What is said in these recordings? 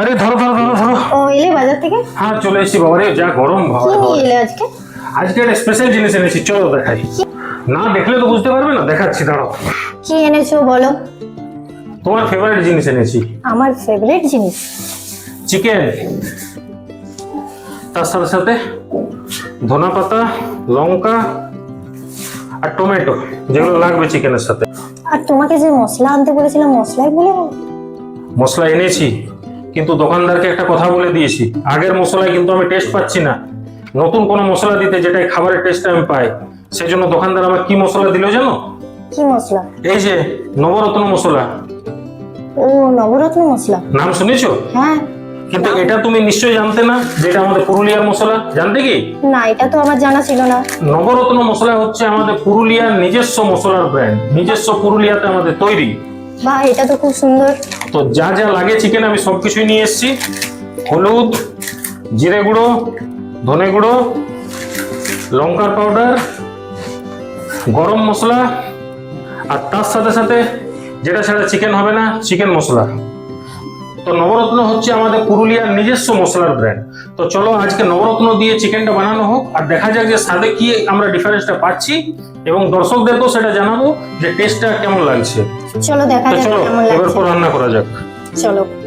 আরে ধরো ধরো ধরো ধরো। ও এলে বাজার থেকে? হ্যাঁ চলে এসেছি বাবা রে যা গরম কি বাবা নিয়ে এলে আজকে? আজকে একটা স্পেশাল জিনিস এনেছি চলো দেখাই। না দেখলে তো বুঝতে পারবে না দেখাচ্ছি দাঁড়াও। কি এনেছো বলো? তোমার ফেভারিট জিনিস এনেছি। আমার ফেভারিট জিনিস? চিকেন তার সাথে সাথে ধনা পাতা লঙ্কা আর টমেটো যেগুলো লাগবে চিকেনের সাথে। আর তোমাকে যে মশলা আনতে বলেছিলাম মশলাই বলে মশলা এনেছি। কিন্তু দোকানদারকে একটা কথা বলে দিয়েছি। আগের মশলায় কিন্তু আমি টেস্ট পাচ্ছি না। নতুন কোনো মশলা দিতে যেটাই খাবারের টেস্ট আমি পাই। সেই জন্য দোকানদার আমার কি মশলা দিল জানো? কি মশলা? এই যে নবরত্ন মশলা। ও নবরত্ন মশলা? নাম শুনেছো? হ্যাঁ। কিন্তু এটা তুমি নিশ্চয়ই জানতে না যেটা আমাদের পুরুলিয়ার মশলা। জানতে কি? না এটা তো আমার জানা ছিল না। নবরত্ন মশলা হচ্ছে আমাদের পুরুলিয়ার নিজস্ব মশলার ব্র্যান্ড নিজস্ব পুরুলিয়াতে আমাদের তৈরি। বাহ এটা তো খুব সুন্দর। তো যা যা লাগে চিকেন আমি সবকিছুই নিয়ে এসেছি। হলুদ, জিরে গুঁড়ো, ধনে গুঁড়ো, লঙ্কার পাউডার গরম মশলা আর তার সাথে সাথে যেটা ছাড়া চিকেন হবে না চিকেন মশলা। তো নবরত্ন হচ্ছে আমাদের পুরুলিয়ার নিজস্ব মশলার ব্র্যান্ড তো চলো আজকে নবরত্ন দিয়ে চিকেনটা বানানো হোক আর দেখা যাক যে স্বাদে কি আমরা ডিফারেন্সটা পাচ্ছি এবং দর্শকদেরকেও সেটা জানাব যে টেস্টটা কেমন লাগছে। চলো দেখা যাক কেমন লাগছে। এবার রান্না করা যাক। চলো।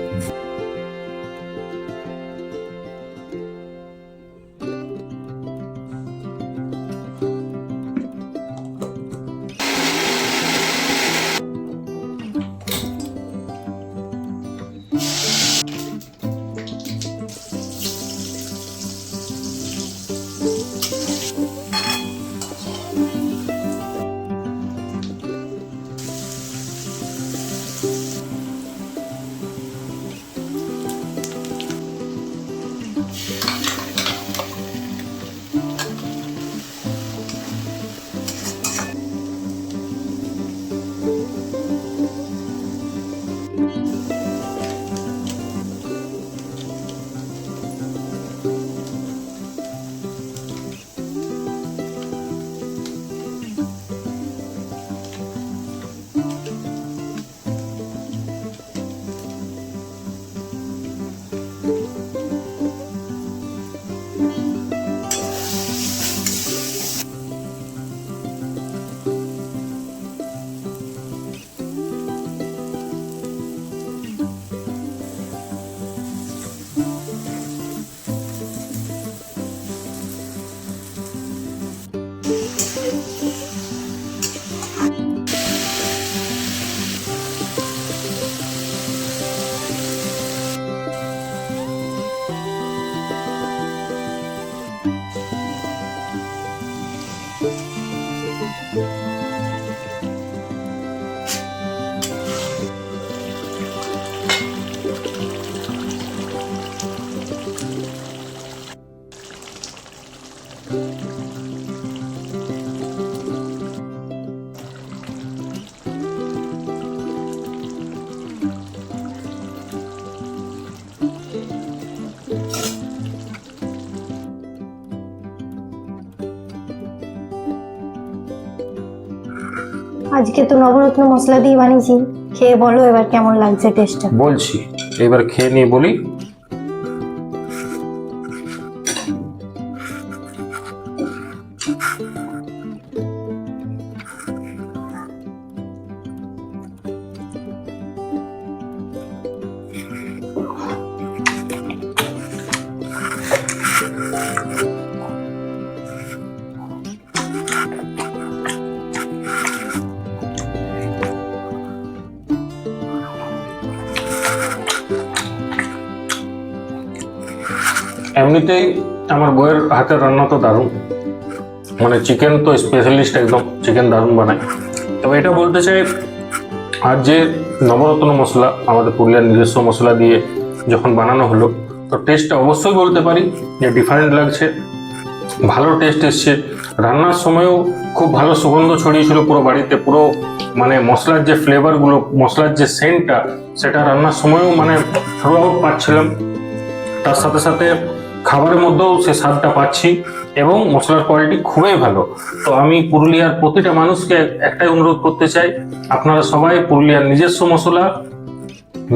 আজকে তো নবরত্ন মশলা দিয়ে বানিয়েছি। খেয়ে বলো এবার কেমন লাগছে টেস্টটা বলছি, এবার খেয়ে নিয়ে বলি। এমনিতেই আমার বইয়ের হাতের রান্না তো দারুণ। মানে চিকেন তো স্পেশালিস্ট একদম চিকেন দারুণ বানায়। তবে এটা বলতে চাই, আর যে নবরত্ন মশলা, আমাদের পুরুলিয়ার নিজস্ব মশলা দিয়ে যখন বানানো হলো, তো টেস্টটা অবশ্যই বলতে পারি যে ডিফারেন্ট লাগছে। ভালো টেস্ট এসছে। রান্নার সময়ও খুব ভালো সুগন্ধ ছড়িয়েছিল পুরো বাড়িতে, পুরো মানে মশলার যে ফ্লেভারগুলো মশলার যে সেন্টটা সেটা রান্নার সময়ও মানে থ্রু আউট পাচ্ছিলাম। তার সাথে সাথে খাবারের মধ্যেও সে স্বাদটা পাচ্ছি এবং মশলার কোয়ালিটি খুবই ভালো। তো আমি পুরুলিয়ার প্রতিটা মানুষকে একটাই অনুরোধ করতে চাই, আপনারা সবাই পুরুলিয়ার নিজস্ব মশলা,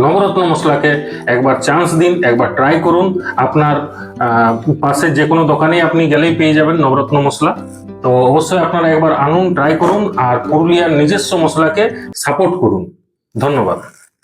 নবরত্ন মশলাকে একবার চান্স দিন, একবার ট্রাই করুন। আপনার পাশে যে কোনো দোকানেই আপনি গেলেই পেয়ে যাবেন নবরত্ন মশলা। তো অবশ্যই আপনারা একবার আনুন ট্রাই করুন আর পুরুলিয়ার নিজস্ব মশলাকে সাপোর্ট করুন। ধন্যবাদ।